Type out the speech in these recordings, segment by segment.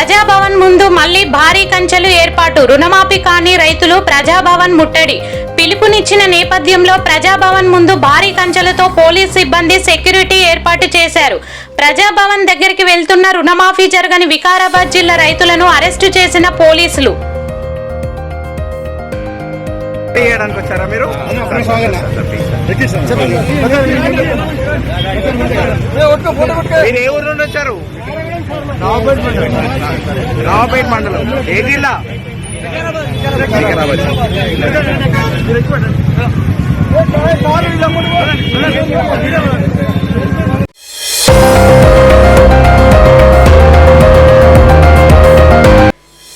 ప్రజాభవన్ ముందు మళ్ళీ భారీ కంచెలు ఏర్పాటు. రుణమాఫీ కాని రైతులు ప్రజాభవన్ ముట్టడి. పిలుపునిచ్చిన నేపథ్యంలో ప్రజాభవన్ ముందు భారీ కంచెలతో పోలీస్ సిబ్బంది సెక్యూరిటీ ఏర్పాటు చేశారు. ప్రజాభవన్ దగ్గరికి వెళ్తున్న రుణమాఫీ జరగని వికారాబాద్ జిల్లా రైతులను అరెస్టు చేసిన పోలీసులు. మీరు ఏ ఊరు నుండి వచ్చారు? రావుపేట మండలం. ఏ జిల్లా? వికారాబాద్.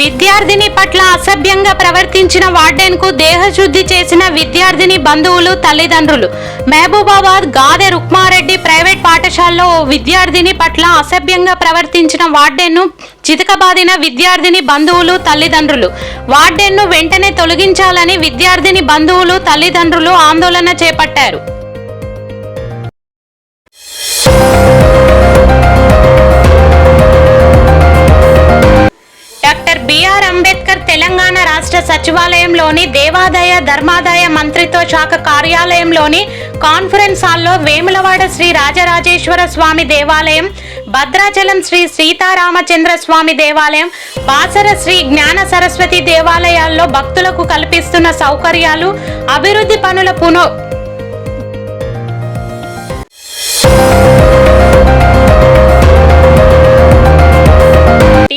విద్యార్థిని పట్ల అసభ్యంగా ప్రవర్తించిన వార్డెన్కు దేహశుద్ధి చేసిన విద్యార్థిని బంధువులు తల్లిదండ్రులు. మహబూబాబాద్ గాదె రుక్మారెడ్డి ప్రైవేట్ పాఠశాలలో ఓ విద్యార్థిని పట్ల అసభ్యంగా ప్రవర్తించిన వార్డెన్ను చితకబాదిన విద్యార్థిని బంధువులు తల్లిదండ్రులు. వార్డెన్ను వెంటనే తొలగించాలని విద్యార్థిని బంధువులు తల్లిదండ్రులు ఆందోళన చేపట్టారు. బిఆర్ అంబేద్కర్ తెలంగాణ రాష్ట్ర సచివాలయంలోని దేవాదాయ ధర్మాదాయ మంత్రిత్వ శాఖ కార్యాలయంలోని కాన్ఫరెన్స్ హాల్లో వేములవాడ శ్రీ రాజరాజేశ్వర స్వామి దేవాలయం భద్రాచలం శ్రీ సీతారామచంద్ర స్వామి దేవాలయం బాసర శ్రీ జ్ఞాన సరస్వతి దేవాలయాల్లో భక్తులకు కల్పిస్తున్న సౌకర్యాలు అభివృద్ధి పనుల పునో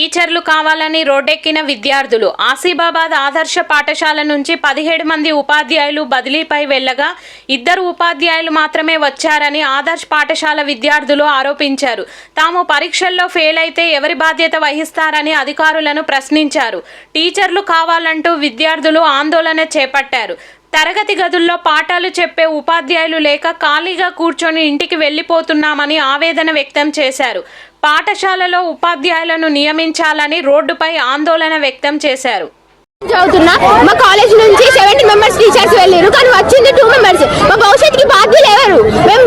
టీచర్లు కావాలని రోడ్డెక్కిన విద్యార్థులు ఆసిబాబాద్ ఆదర్శ పాఠశాల నుంచి పదిహేడు మంది ఉపాధ్యాయులు బదిలీపై వెళ్ళగా ఇద్దరు ఉపాధ్యాయులు మాత్రమే వచ్చారని ఆదర్శ్ పాఠశాల విద్యార్థులు ఆరోపించారు. తాము పరీక్షల్లో ఫెయిల్ అయితే ఎవరి బాధ్యత వహిస్తారని అధికారులను ప్రశ్నించారు. టీచర్లు కావాలంటూ విద్యార్థులు ఆందోళన చేపట్టారు. తరగతి గదుల్లో పాఠాలు చెప్పే ఉపాధ్యాయులు లేక ఖాళీగా కూర్చొని ఇంటికి వెళ్ళిపోతున్నామని ఆవేదన వ్యక్తం చేశారు. పాఠశాలలో ఉపాధ్యాయులను నియమించాలని రోడ్డుపై ఆందోళన వ్యక్తం చేశారు. చదువుతున్నా. మా కాలేజ్ నుంచి సెవెంటీ మెంబర్స్ టీచర్స్ వెళ్ళారు కానీ వచ్చింది టూ మెంబర్స్ మా భవిష్యత్తుకి బాధ్యులు ఎవరు? మేము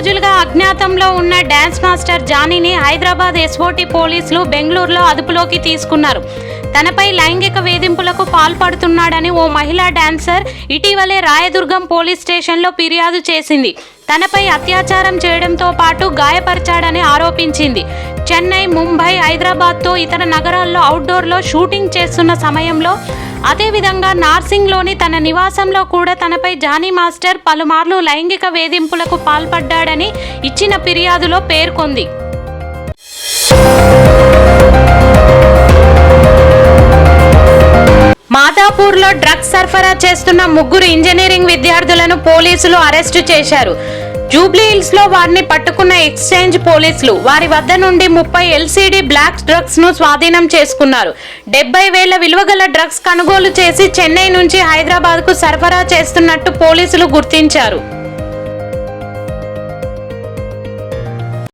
రోజులుగా అజ్ఞాతంలో ఉన్న డ్యాన్స్ మాస్టర్ జానీని హైదరాబాద్ ఎస్ఓటి పోలీసులు బెంగళూరులో అదుపులోకి తీసుకున్నారు. తనపై లైంగిక వేధింపులకు పాల్పడుతున్నాడని ఓ మహిళా డాన్సర్ ఇటీవలే రాయదుర్గం పోలీస్ స్టేషన్లో ఫిర్యాదు చేసింది. తనపై అత్యాచారం చేయడంతో పాటు గాయపరిచాడని ఆరోపించింది. చెన్నై ముంబై హైదరాబాద్తో ఇతర నగరాల్లో అవుట్డోర్లో షూటింగ్ చేస్తున్న సమయంలో అదేవిధంగా నార్సింగ్లోని తన నివాసంలో కూడా తనపై జానీ మాస్టర్ పలుమార్లు లైంగిక వేధింపులకు చేశాడని ఇచ్చిన ఫిర్యాదులో పేర్కొంది. మాదాపూర్లో డ్రగ్స్ సరఫరా చేస్తున్న ముగ్గురు ఇంజనీరింగ్ విద్యార్థులను పోలీసులు అరెస్టు చేశారు. జూబ్లీహిల్స్లో లో వారిని పట్టుకున్న ఎక్స్చేంజ్ పోలీసులు వారి వద్ద నుండి ముప్పై ఎల్సీడీ బ్లాక్ డ్రగ్స్ను స్వాధీనం చేసుకున్నారు. డెబ్బై వేల విలువగల డ్రగ్స్ కొనుగోలు చేసి చెన్నై నుంచి హైదరాబాద్కు సరఫరా చేస్తున్నట్టు పోలీసులు గుర్తించారు.